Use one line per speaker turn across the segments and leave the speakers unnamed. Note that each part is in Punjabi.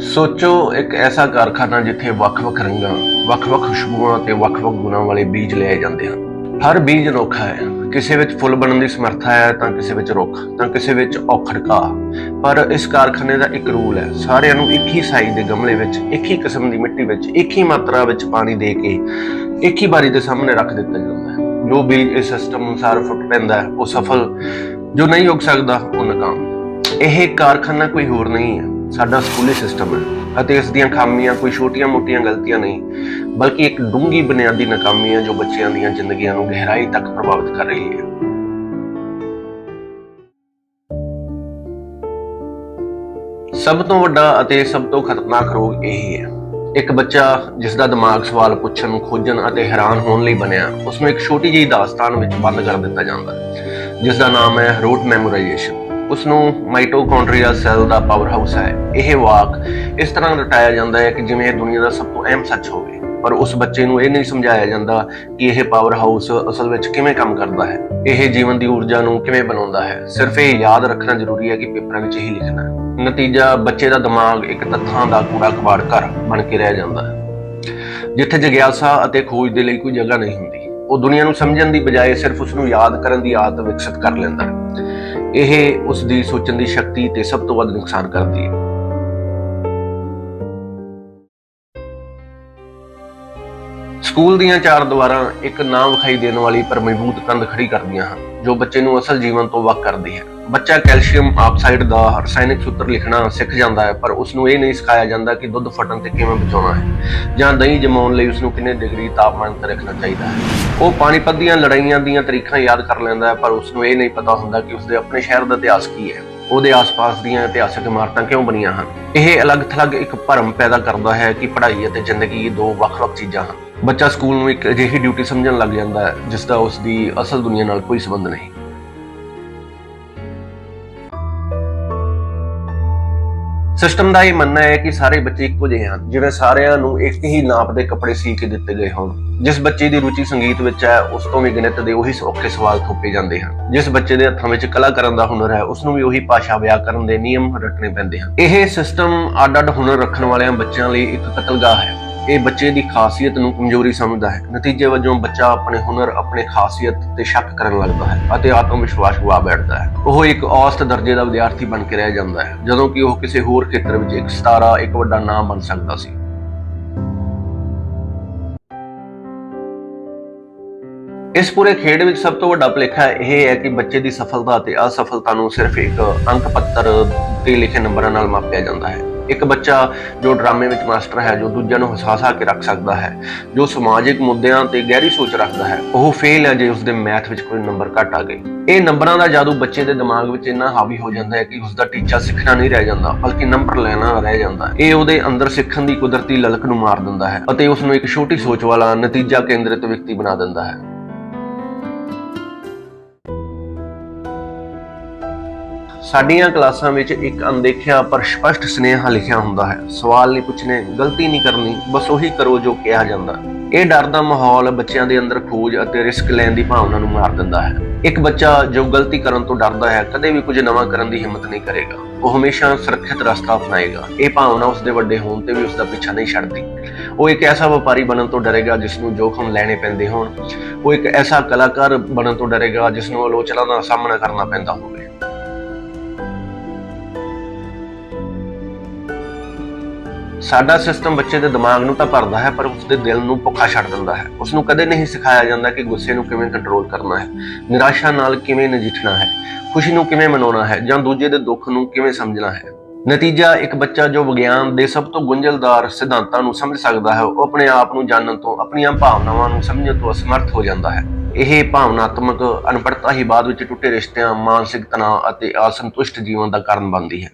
ਸੋਚੋ ਇੱਕ ਐਸਾ ਕਾਰਖਾਨਾ ਜਿੱਥੇ ਵੱਖ-ਵੱਖ ਰੰਗਾਂ, ਵੱਖ-ਵੱਖ ਖੁਸ਼ਬੂਆਂ ਤੇ ਵੱਖ-ਵੱਖ ਗੁਣਾਂ ਵਾਲੇ ਬੀਜ ਲਏ ਜਾਂਦੇ ਹਨ। ਹਰ ਬੀਜ ਅਨੋਖਾ ਹੈ। ਕਿਸੇ ਵਿੱਚ ਫੁੱਲ ਬਣਨ ਦੀ ਸਮਰੱਥਾ ਹੈ ਤਾਂ ਕਿਸੇ ਵਿੱਚ ਰੁੱਖ ਤਾਂ ਕਿਸੇ ਵਿੱਚ ਔਖੜਕਾ ਪਰ ਇਸ ਕਾਰਖਾਨੇ ਦਾ ਇੱਕ ਰੂਲ ਹੈ ਸਾਰਿਆਂ ਨੂੰ ਇੱਕ ਹੀ ਸਾਈਜ਼ ਦੇ ਗਮਲੇ ਵਿੱਚ ਇੱਕ ਹੀ ਕਿਸਮ ਦੀ ਮਿੱਟੀ ਵਿੱਚ ਇੱਕ ਹੀ ਮਾਤਰਾ ਵਿੱਚ ਪਾਣੀ ਦੇ ਕੇ ਇੱਕ ਹੀ ਬਾਰੀ ਦੇ ਸਾਹਮਣੇ ਰੱਖ ਦਿੱਤਾ ਜਾਂਦਾ ਹੈ। ਜੋ ਬੀਜ ਇਸ ਸਿਸਟਮ ਅਨੁਸਾਰ ਫੁੱਟ ਪੈਂਦਾ ਹੈ ਉਹ ਸਫਲ ਜੋ ਨਹੀਂ ਉੱਗ ਸਕਦਾ ਉਹ ਨਾਕਾਮ। ਇਹ ਕਾਰਖਾਨਾ ਕੋਈ ਹੋਰ ਨਹੀਂ ਹੈ। ਸਾਡਾ ਸਕੂਲੀ ਸਿਸਟਮ ਹੈ। ਅਤੇ ਇਸ ਦੀਆਂ ਖਾਮੀਆਂ ਕੋਈ ਛੋਟੀਆਂ-ਮੋਟੀਆਂ ਗਲਤੀਆਂ ਨਹੀਂ, ਬਲਕਿ ਇੱਕ ਡੂੰਘੀ ਬੁਨਿਆਦੀ ਨਾਕਾਮੀ ਹੈ ਜੋ ਬੱਚਿਆਂ ਦੀਆਂ ਜ਼ਿੰਦਗੀਆਂ ਨੂੰ ਗਹਿਰਾਈ ਤੱਕ ਪ੍ਰਭਾਵਿਤ ਕਰ ਰਹੀ ਹੈ। ਸਭ ਤੋਂ ਵੱਡਾ ਅਤੇ ਸਭ ਤੋਂ ਖਤਰਨਾਕ ਰੋਗ ਇਹੀ ਹੈ। ਇੱਕ ਬੱਚਾ ਜਿਸ ਦਾ ਦਿਮਾਗ ਸਵਾਲ ਪੁੱਛਣ, ਖੋਜਣ ਅਤੇ ਹੈਰਾਨ ਹੋਣ ਲਈ ਬਣਿਆ ਉਸ ਨੂੰ ਇੱਕ ਛੋਟੀ ਜਿਹੀ ਦਾਸਤਾਨ ਵਿੱਚ ਬੰਦ ਕਰ ਦਿੱਤਾ ਜਾਂਦਾ ਹੈ, ਜਿਸ ਦਾ ਨਾਮ ਹੈ ਰੋਟ ਮੈਮੋਰਾਈਜੇਸ਼ਨ। ਉਸ ਨੂੰ ਮਾਈਟੋਕੌਂਡਰੀਆ ਸੈੱਲ ਦਾ ਪਾਵਰਹਾਊਸ ਹੈ। ਇਹ ਵਾਕ ਇਸ ਤਰ੍ਹਾਂ ਰਟਾਇਆ ਜਾਂਦਾ ਹੈ ਕਿ ਜਿਵੇਂ ਇਹ ਦੁਨੀਆ ਦਾ ਸਭ ਤੋਂ ਅਹਿਮ ਸੱਚ ਹੋਵੇ। ਪਰ ਉਸ ਬੱਚੇ ਨੂੰ ਇਹ ਨਹੀਂ ਸਮਝਾਇਆ ਜਾਂਦਾ ਕਿ ਇਹ ਪਾਵਰਹਾਊਸ ਅਸਲ ਵਿੱਚ ਕਿਵੇਂ ਕੰਮ ਕਰਦਾ ਹੈ। ਇਹ ਜੀਵਨ ਦੀ ਊਰਜਾ ਨੂੰ ਕਿਵੇਂ ਬਣਾਉਂਦਾ ਹੈ। ਸਿਰਫ ਇਹ ਯਾਦ ਰੱਖਣਾ ਜ਼ਰੂਰੀ ਹੈ ਕਿ ਪੇਪਰਾਂ ਵਿੱਚ ਹੀ ਲਿਖਣਾ ਹੈ। ਨਤੀਜਾ, ਬੱਚੇ ਦਾ ਦਿਮਾਗ ਇੱਕ ਤੱਥਾਂ ਦਾ ਕੂੜਾ ਕਬਾੜ ਘਰ ਬਣ ਕੇ ਰਹਿ ਜਾਂਦਾ ਹੈ। ਜਿੱਥੇ ਜਗਿਆਸਾ ਅਤੇ ਖੋਜ ਦੇ ਲਈ ਕੋਈ ਜਗ੍ਹਾ ਨਹੀਂ ਹੁੰਦੀ। ਉਹ ਦੁਨੀਆ ਨੂੰ ਸਮਝਣ ਦੀ ਬਜਾਏ ਸਿਰਫ ਉਸ ਨੂੰ ਯਾਦ ਕਰਨ ਦੀ ਆਦਤ ਵਿਕਸਿਤ ਕਰ ਲੈਂਦਾ ਹੈ। ਇਹ ਉਸ ਦੀ ਸੋਚਣ ਦੀ ਸ਼ਕਤੀ ਤੇ ਸਭ ਤੋਂ ਵੱਧ ਨੁਕਸਾਨ ਕਰਦੀ ਹੈ। ਸਕੂਲ ਦੀਆਂ ਚਾਰ ਦੀਵਾਰਾਂ ਇੱਕ ਨਾ ਵਿਖਾਈ ਦੇਣ ਵਾਲੀ ਪਰ ਮਜ਼ਬੂਤ ਕੰਧ ਖੜੀ ਕਰਦੀਆਂ ਹਨ, ਜੋ ਬੱਚੇ ਨੂੰ ਅਸਲ ਜੀਵਨ ਤੋਂ ਵੱਖ ਕਰਦੀ ਹੈ। ਬੱਚਾ ਕੈਲਸ਼ੀਅਮ ਆਕਸਾਈਡ ਦਾ ਰਸਾਇਣਿਕ ਸੂਤਰ ਲਿਖਣਾ ਸਿੱਖ ਜਾਂਦਾ ਹੈ, ਪਰ ਉਸ ਨੂੰ ਇਹ ਨਹੀਂ ਸਿਖਾਇਆ ਜਾਂਦਾ ਕਿ ਦੁੱਧ ਫਟਣ ਤੇ ਕਿਵੇਂ ਬਚਾਉਣਾ ਹੈ ਜਾਂ ਦਹੀਂ ਜਮਾਉਣ ਲਈ ਉਸ ਨੂੰ ਕਿੰਨੇ ਡਿਗਰੀ ਤਾਪਮਾਨ ਤੇ ਰੱਖਣਾ ਚਾਹੀਦਾ ਹੈ। ਉਹ ਪਾਣੀਪਤ ਦੀਆਂ ਲੜਾਈਆਂ ਦੀਆਂ ਤਰੀਕਾਂ ਯਾਦ ਕਰ ਲੈਂਦਾ ਹੈ, ਪਰ ਉਸ ਨੂੰ ਇਹ ਨਹੀਂ ਪਤਾ ਹੁੰਦਾ ਕਿ ਉਸ ਦੇ ਆਪਣੇ ਸ਼ਹਿਰ ਦਾ ਇਤਿਹਾਸ ਕੀ ਹੈ। ਉਹਦੇ ਆਸ-ਪਾਸ ਦੀਆਂ ਇਤਿਹਾਸਕ ਇਮਾਰਤਾਂ ਕਿਉਂ ਬਣੀਆਂ ਹਨ? ਇਹ ਅਲੱਗ-ਥਲੱਗ ਇੱਕ ਭਰਮ ਪੈਦਾ ਕਰਦਾ ਹੈ ਕਿ ਪੜ੍ਹਾਈ ਅਤੇ ਜ਼ਿੰਦਗੀ ਦੋ ਵੱਖ-ਵੱਖ ਚੀਜ਼ਾਂ ਹਨ। ਬੱਚਾ ਸਕੂਲ ਨੂੰ ਇੱਕ ਅਜਿਹੀ ਡਿਊਟੀ ਸਮਝਣ ਲੱਗ ਜਾਂਦਾ ਹੈ, ਜਿਸ ਦਾ ਉਸ ਦੀ ਅਸਲ ਦੁਨੀਆ ਨਾਲ ਕੋਈ ਸੰਬੰਧ ਨਹੀਂ। ਸਿਸਟਮ ਦਾ ਇਹ ਮੰਨਣਾ ਹੈ ਕਿ ਸਾਰੇ ਬੱਚੇ ਇੱਕੋ ਜਿਹੇ ਹਨ, ਜਿਵੇਂ ਸਾਰਿਆਂ ਨੂੰ ਇੱਕ ਹੀ ਨਾਪ ਦੇ ਕੱਪੜੇ ਸੀ ਕੇ ਦਿੱਤੇ ਗਏ ਹੋਣ। ਜਿਸ ਬੱਚੇ ਦੀ ਰੁਚੀ ਸੰਗੀਤ ਵਿੱਚ ਹੈ, ਉਸ ਤੋਂ ਵੀ ਗਣਿਤ ਦੇ ਉਹੀ ਔਖੇ ਸਵਾਲ ਥੋਪੇ ਜਾਂਦੇ ਹਨ। ਜਿਸ ਬੱਚੇ ਦੇ ਹੱਥਾਂ ਵਿੱਚ ਕਲਾ ਕਰਨ ਦਾ ਹੁਨਰ ਹੈ, ਉਸ ਨੂੰ ਵੀ ਉਹੀ ਭਾਸ਼ਾ ਵਿਆਕਰਨ ਦੇ ਨਿਯਮ ਰੱਟਣੇ ਪੈਂਦੇ ਹਨ। ਇਹ ਸਿਸਟਮ ਅੱਡ-ਅੱਡ ਹੁਨਰ ਰੱਖਣ ਵਾਲਿਆਂ ਬੱਚਿਆਂ ਲਈ ਇੱਕ ਕਤਲਗਾਹ ਹੈ। ਇਹ ਬੱਚੇ ਦੀ ਖਾਸੀਅਤ ਨੂੰ ਕਮਜ਼ੋਰੀ ਸਮਝਦਾ ਹੈ। ਨਤੀਜੇ ਵਜੋਂ ਬੱਚਾ ਆਪਣੇ ਹੁਨਰ, ਆਪਣੇ ਖਾਸੀਅਤ ਤੇ ਸ਼ੱਕ ਕਰਨ ਲੱਗਦਾ ਹੈ ਅਤੇ ਆਤਮ ਵਿਸ਼ਵਾਸ ਗਵਾ ਬੈਠਦਾ ਹੈ। ਉਹ ਇੱਕ ਔਸਤ ਦਰਜੇ ਦਾ ਵਿਦਿਆਰਥੀ ਬਣ ਕੇ ਰਹਿ ਜਾਂਦਾ ਹੈ, ਜਦੋਂ ਕਿ ਉਹ ਕਿਸੇ ਹੋਰ ਖੇਤਰ ਵਿੱਚ ਇੱਕ ਸਿਤਾਰਾ, ਇੱਕ ਵੱਡਾ ਨਾਮ ਬਣ ਸਕਦਾ ਸੀ। ਇਸ ਪੂਰੇ ਖੇਡ ਵਿੱਚ ਸਭ ਤੋਂ ਵੱਡਾ ਭੁਲੇਖਾ ਇਹ ਹੈ ਕਿ ਬੱਚੇ ਦੀ ਸਫਲਤਾ ਅਤੇ ਅਸਫਲਤਾ ਨੂੰ ਸਿਰਫ ਇੱਕ ਅੰਕ ਪੱਤਰ ਤੇ ਲਿਖੇ ਨੰਬਰਾਂ ਨਾਲ ਮਾਪਿਆ ਜਾਂਦਾ ਹੈ। ਇੱਕ ਬੱਚਾ ਜੋ ਡਰਾਮੇ ਵਿੱਚ ਮਾਸਟਰ ਹੈ, ਜੋ ਦੂਜਿਆਂ ਨੂੰ ਹਸਾਸਾ ਕੇ ਰੱਖ ਸਕਦਾ ਹੈ, ਜੋ ਸਮਾਜਿਕ ਮੁੱਦਿਆਂ ਤੇ ਗਹਿਰੀ ਸੋਚ ਰੱਖਦਾ ਹੈ, ਉਹ ਫੇਲ ਹੈ ਜੇ ਉਸਦੇ ਮੈਥ ਵਿੱਚ ਕੋਈ ਨੰਬਰ ਘੱਟ ਆ ਗਏ। ਇਹ ਨੰਬਰਾਂ ਦਾ ਜਾਦੂ ਬੱਚੇ ਦੇ ਦਿਮਾਗ ਵਿੱਚ ਇੰਨਾ ਹਾਵੀ ਹੋ ਜਾਂਦਾ ਹੈ ਕਿ ਉਸਦਾ ਟੀਚਾ ਸਿੱਖਣਾ ਨਹੀਂ ਰਹਿ ਜਾਂਦਾ, ਬਲਕਿ ਨੰਬਰ ਲੈਣਾ ਰਹਿ ਜਾਂਦਾ ਇਹ ਉਹਦੇ ਅੰਦਰ ਸਿੱਖਣ ਦੀ ਕੁਦਰਤੀ ਲਲਕ ਨੂੰ ਮਾਰ ਦਿੰਦਾ ਹੈ ਅਤੇ ਉਸ ਨੂੰ ਇੱਕ ਛੋਟੀ ਸੋਚ ਵਾਲਾ ਨਤੀਜਾ ਕੇਂਦਰਿਤ ਵਿਅਕਤੀ ਬਣਾ ਦਿੰਦਾ ਹੈ। ਸਾਡੀਆਂ ਕਲਾਸਾਂ ਵਿੱਚ ਇੱਕ ਅਣਦੇਖਿਆ ਪਰ ਸਪਸ਼ਟ ਸੁਨੇਹਾ ਲਿਖਿਆ ਹੁੰਦਾ ਹੈ। ਸਵਾਲ ਨਹੀਂ ਪੁੱਛਣੇ, ਗਲਤੀ ਨਹੀਂ ਕਰਨੀ, ਬਸ ਉਹੀ ਕਰੋ ਜੋ ਕਿਹਾ ਜਾਂਦਾ। ਇਹ ਡਰ ਦਾ ਮਾਹੌਲ ਬੱਚਿਆਂ ਦੇ ਅੰਦਰ ਖੋਜ ਅਤੇ ਰਿਸਕ ਲੈਣ ਦੀ ਭਾਵਨਾ ਨੂੰ ਮਾਰ ਦਿੰਦਾ ਹੈ। ਇੱਕ ਬੱਚਾ ਜੋ ਗਲਤੀ ਕਰਨ ਤੋਂ ਡਰਦਾ ਹੈ, ਕਦੇ ਵੀ ਕੁਝ ਨਵਾਂ ਕਰਨ ਦੀ ਹਿੰਮਤ ਨਹੀਂ ਕਰੇਗਾ। ਉਹ ਹਮੇਸ਼ਾ ਸੁਰੱਖਿਅਤ ਰਸਤਾ ਅਪਣਾਏਗਾ। ਇਹ ਭਾਵਨਾ ਉਸ ਦੇ ਵੱਡੇ ਹੋਣ ਤੇ ਵੀ ਉਸ ਦਾ ਪਿੱਛਾ ਨਹੀਂ ਛੱਡਦੀ। ਉਹ ਇੱਕ ਐਸਾ ਵਪਾਰੀ ਬਣਨ ਤੋਂ ਡਰੇਗਾ ਜਿਸ ਨੂੰ ਜੋਖਮ ਲੈਣੇ ਪੈਂਦੇ ਹੋਣ। ਉਹ ਇੱਕ ਐਸਾ ਕਲਾਕਾਰ ਬਣਨ ਤੋਂ ਡਰੇਗਾ ਜਿਸ ਨੂੰ ਆਲੋਚਨਾ ਦਾ ਸਾਹਮਣਾ ਕਰਨਾ ਪੈਂਦਾ ਹੋਵੇ। ਸਾਡਾ ਸਿਸਟਮ ਬੱਚੇ ਦੇ ਦਿਮਾਗ ਨੂੰ ਤਾਂ ਭਰਦਾ ਹੈ, ਪਰ ਉਸ ਦੇ ਦਿਲ ਨੂੰ ਭੁੱਖਾ ਛੱਡ ਦਿੰਦਾ ਹੈ। ਉਸ ਨੂੰ ਕਦੇ ਨਹੀਂ ਸਿਖਾਇਆ ਜਾਂਦਾ ਕਿ ਗੁੱਸੇ ਨੂੰ ਕਿਵੇਂ ਕੰਟਰੋਲ ਕਰਨਾ ਹੈ। ਨਿਰਾਸ਼ਾ ਨਾਲ ਕਿਵੇਂ ਨਜਿੱਠਣਾ ਹੈ, ਖੁਸ਼ੀ ਨੂੰ ਕਿਵੇਂ ਮਨਾਉਣਾ ਹੈ, ਜਾਂ ਦੂਜੇ ਦੇ ਦੁੱਖ ਨੂੰ ਕਿਵੇਂ ਸਮਝਣਾ ਹੈ। ਨਤੀਜਾ ਇੱਕ ਬੱਚਾ ਜੋ ਵਿਗਿਆਨ ਦੇ ਸਭ ਤੋਂ ਗੁੰਝਲਦਾਰ ਸਿਧਾਂਤਾਂ ਨੂੰ ਸਮਝ ਸਕਦਾ ਹੈ, ਉਹ ਆਪਣੇ ਆਪ ਨੂੰ ਜਾਣਨ ਤੋਂ, ਆਪਣੀਆਂ ਭਾਵਨਾਵਾਂ ਨੂੰ ਸਮਝਣ ਤੋਂ ਅਸਮਰਥ ਹੋ ਜਾਂਦਾ ਹੈ। ਇਹ ਭਾਵਨਾਤਮਕ ਅਨਪੜਤਾ ਹੀ ਬਾਅਦ ਵਿੱਚ ਟੁੱਟੇ ਰਿਸ਼ਤਿਆਂ, ਮਾਨਸਿਕ ਤਣਾਅ ਅਤੇ ਅਸੰਤੁਸ਼ਟ ਜੀਵਨ ਦਾ ਕਾਰਨ ਬਣਦੀ ਹੈ।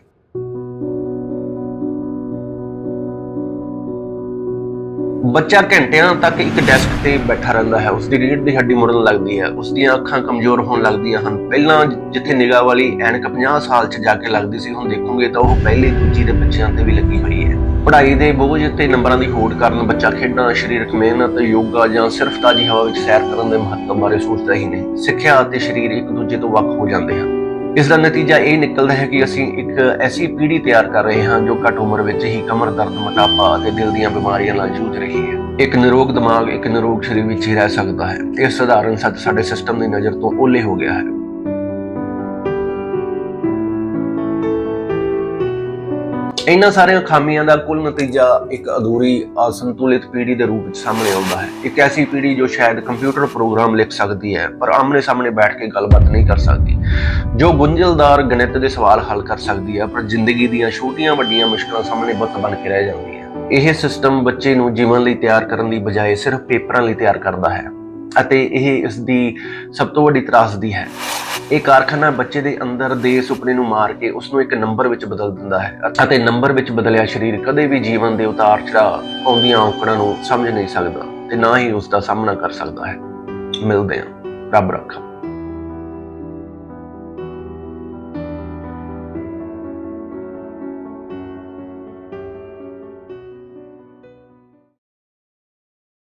ਬੱਚਾ ਘੰਟਿਆਂ ਤੱਕ ਇੱਕ ਡੈਸਕ ਤੇ ਬੈਠਾ ਰਹਿੰਦਾ ਹੈ। ਉਸ ਦੀ ਰੀੜ੍ਹ ਦੀ ਹੱਡੀ ਮੁੜਨ ਲੱਗਦੀ ਹੈ। ਉਸ ਦੀਆਂ ਅੱਖਾਂ ਕਮਜ਼ੋਰ ਹੋਣ ਲੱਗਦੀਆਂ ਹਨ। ਪਹਿਲਾਂ ਜਿੱਥੇ ਨਿਗਾਹ ਵਾਲੀ ਐਨਕ 50 ਸਾਲ 'ਚ ਜਾ ਕੇ ਲੱਗਦੀ ਸੀ, ਹੁਣ ਦੇਖੋਗੇ ਤਾਂ ਉਹ ਪਹਿਲੇ ਦੂਜੀ ਦੇ ਬੱਚਿਆਂ ਤੇ ਵੀ ਲੱਗੀ ਹੋਈ ਹੈ। ਪੜ੍ਹਾਈ ਦੇ ਬੋਝ ਤੇ ਨੰਬਰਾਂ ਦੀ ਹੋੜ ਕਾਰਨ ਬੱਚਾ ਖੇਡਾਂ, ਸਰੀਰਕ ਮਿਹਨਤ, ਯੋਗਾ ਜਾਂ ਸਿਰਫ ਤਾਜ਼ੀ ਹਵਾ ਵਿੱਚ ਸੈਰ ਕਰਨ ਦੇ ਮਹੱਤਵ ਬਾਰੇ ਸੋਚਦਾ ਹੀ ਨਹੀਂ। ਸਿੱਖਿਆ ਅਤੇ ਸਰੀਰ ਇੱਕ ਦੂਜੇ ਤੋਂ ਵੱਖ ਹੋ ਜਾਂਦੇ ਹਨ। ਇਸ ਦਾ ਨਤੀਜਾ ਇਹ ਨਿਕਲਦਾ ਹੈ ਕਿ ਅਸੀਂ ਇੱਕ ਐਸੀ ਪੀੜ੍ਹੀ ਤਿਆਰ ਕਰ ਰਹੇ ਹਾਂ ਜੋ ਘੱਟ ਉਮਰ ਵਿੱਚ ਹੀ ਕਮਰ, ਦਰਦ, ਮੋਟਾਪਾ ਅਤੇ ਦਿਲ ਦੀਆਂ ਬਿਮਾਰੀਆਂ ਨਾਲ ਜੂਝ ਰਹੀ ਹੈ। ਇੱਕ ਨਿਰੋਗ ਦਿਮਾਗ, ਇੱਕ ਨਿਰੋਗ ਸਰੀਰ ਵਿੱਚ ਹੀ ਰਹਿ ਸਕਦਾ ਹੈ। ਇਹ ਸਧਾਰਨ ਸੱਚ ਸਾਡੇ ਸਿਸਟਮ ਦੀ ਨਜ਼ਰ ਤੋਂ ਓਲੇ ਹੋ ਗਿਆ ਹੈ। ਇਹਨਾਂ ਸਾਰੀਆਂ ਖਾਮੀਆਂ ਦਾ ਕੁੱਲ ਨਤੀਜਾ ਇੱਕ ਅਧੂਰੀ, ਅਸੰਤੁਲਿਤ ਪੀੜ੍ਹੀ ਦੇ ਰੂਪ ਵਿੱਚ ਸਾਹਮਣੇ ਆਉਂਦਾ ਹੈ। ਇੱਕ ਐਸੀ ਪੀੜ੍ਹੀ ਜੋ ਸ਼ਾਇਦ ਕੰਪਿਊਟਰ ਪ੍ਰੋਗਰਾਮ ਲਿਖ ਸਕਦੀ ਹੈ, ਪਰ ਆਮਨੇ ਸਾਹਮਣੇ ਬੈਠ ਕੇ ਗੱਲਬਾਤ ਨਹੀਂ ਕਰ ਸਕਦੀ। ਜੋ ਗੁੰਝਲਦਾਰ ਗਣਿਤ ਦੇ ਸਵਾਲ ਹੱਲ ਕਰ ਸਕਦੀ ਹੈ, ਪਰ ਜ਼ਿੰਦਗੀ ਦੀਆਂ ਛੋਟੀਆਂ ਵੱਡੀਆਂ ਮੁਸ਼ਕਲਾਂ ਸਾਹਮਣੇ ਬੁੱਤ ਬਣ ਕੇ ਰਹਿ ਜਾਂਦੀ ਹੈ। ਇਹ ਸਿਸਟਮ ਬੱਚੇ ਨੂੰ ਜੀਵਨ ਲਈ ਤਿਆਰ ਕਰਨ ਦੀ ਬਜਾਏ ਸਿਰਫ ਪੇਪਰਾਂ ਲਈ ਤਿਆਰ ਕਰਦਾ ਹੈ। ਅਤੇ ਇਹ ਇਸ ਦੀ ਸਭ ਤੋਂ ਵੱਡੀ ਤਰਾਸਦੀ ਹੈ। ਇਹ ਕਾਰਖਾਨਾ ਬੱਚੇ ਦੇ ਅੰਦਰ ਦੇ ਸੁਪਨੇ ਨੂੰ ਮਾਰ ਕੇ ਉਸ ਨੂੰ ਇੱਕ ਨੰਬਰ ਵਿੱਚ ਬਦਲ ਦਿੰਦਾ ਹੈ ਅਤੇ ਨੰਬਰ ਵਿੱਚ ਬਦਲਿਆ ਸਰੀਰ ਕਦੇ ਵੀ ਜੀਵਨ ਦੇ ਉਤਾਰ ਚੜਾਅ ਆਉਂਦੀਆਂ ਔਕੜਾਂ ਨੂੰ ਸਮਝ ਨਹੀਂ ਸਕਦਾ ਤੇ ਨਾ ਹੀ ਉਸ ਦਾ ਸਾਹਮਣਾ ਕਰ ਸਕਦਾ ਹੈ। ਮਿਲਦੇ ਹਾਂ। ਰੱਬ ਰੱਖਾ।